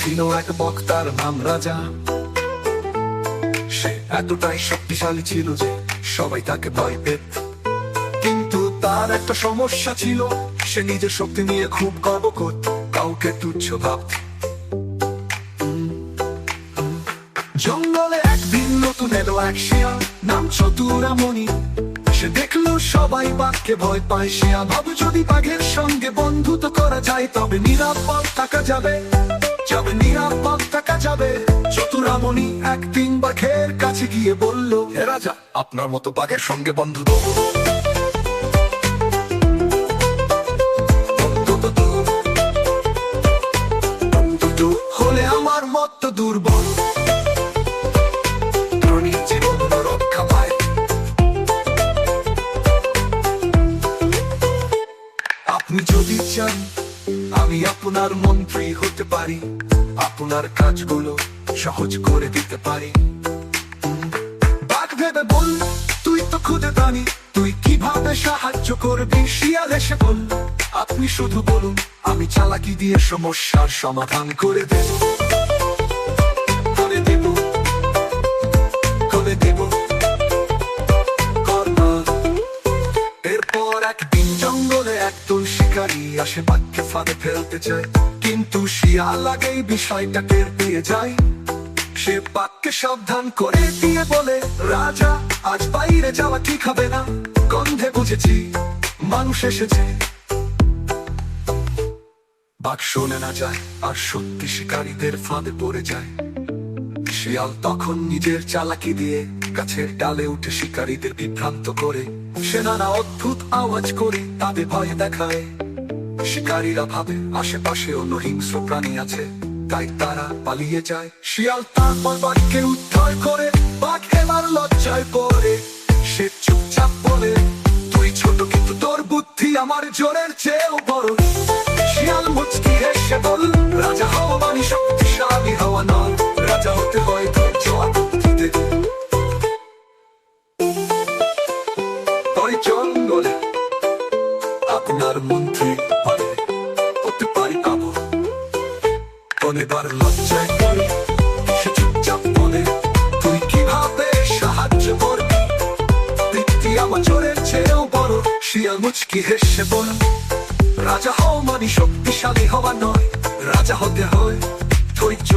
ছিল এক বক্তার নাম রাজা। সে এতটাই শক্তিশালী ছিল যে সবাই তাকে ভয় পেত। কিন্তু তার একটা সমস্যা ছিল, সে নিজের শক্তি নিয়ে খুব গর্ব করত কাউকে তুচ্ছ ভাবত। জঙ্গলে একদিন নতুন এলো এক শিয়াল, নাম চতুরামণি। সে দেখল সবাই বাঘকে ভয় পায় শিয়া ভাবে যদি বাঘের সঙ্গে বন্ধুত্ব করা যায়, তবে নিরাপদ থাকা যাবে। যাবে। চতুরামণি একদিন বাঘের কাছে গিয়ে বলল, হে রাজা, আপনার মতো বাঘের সঙ্গে বন্ধু হলে আমার মত দুর্বল। জীবন রক্ষা পায়। আপনি যদি চান আমি আপনার মন্ত্রী হতে পারি। আপনার কাজগুলো সহজ করে দিতে পারি। ভেবে বল, তুই তো খুদে দানি তুই কীভাবে সাহায্য করবি শিয়াল এসে বল। আপনি শুধু বলুন, আমি চালাকি দিয়ে সমস্যার সমাধান করে দেব। জঙ্গলে আসে বাঘকে ফাঁদে ফেলতে চায়। কিন্তু শিয়াল বিষয়টা টের পেয়ে যায়। সে বাঘকে সাবধান করে দিয়ে বলে, রাজা, আজ বাইরে যাওয়া ঠিক হবে না। গন্ধে বুঝেছি, মানুষ এসেছে। বাঘ শোনে না যায়, আর সত্যি শিকারীদের ফাঁদে পড়ে যায়। শিয়াল তখন নিজের চালাকি দিয়ে গাছের ডালে উঠে শিকারীদের বিভ্রান্ত করে। সে নানা অদ্ভুত আওয়াজ করে তাদের ভয় দেখায়। শিকারীরা ভাবে অন্য হিংস্র প্রাণী আছে, তাই তারা পালিয়ে যায়। শিয়াল তারপর বাঘকে উদ্ধার করে, বাঘ এবার লজ্জায় পড়ে। সে চুপচাপ বলে জঙ্গলে আপনার মন্ত্রী পারে হতে পারি অনেকবার লজ্জায় কীভাবে সাহায্য করবি? মুচকি হেসে বল, রাজা হও মানে শক্তিশালী হওয়া নয়, রাজা হতে হয় ধৈর্য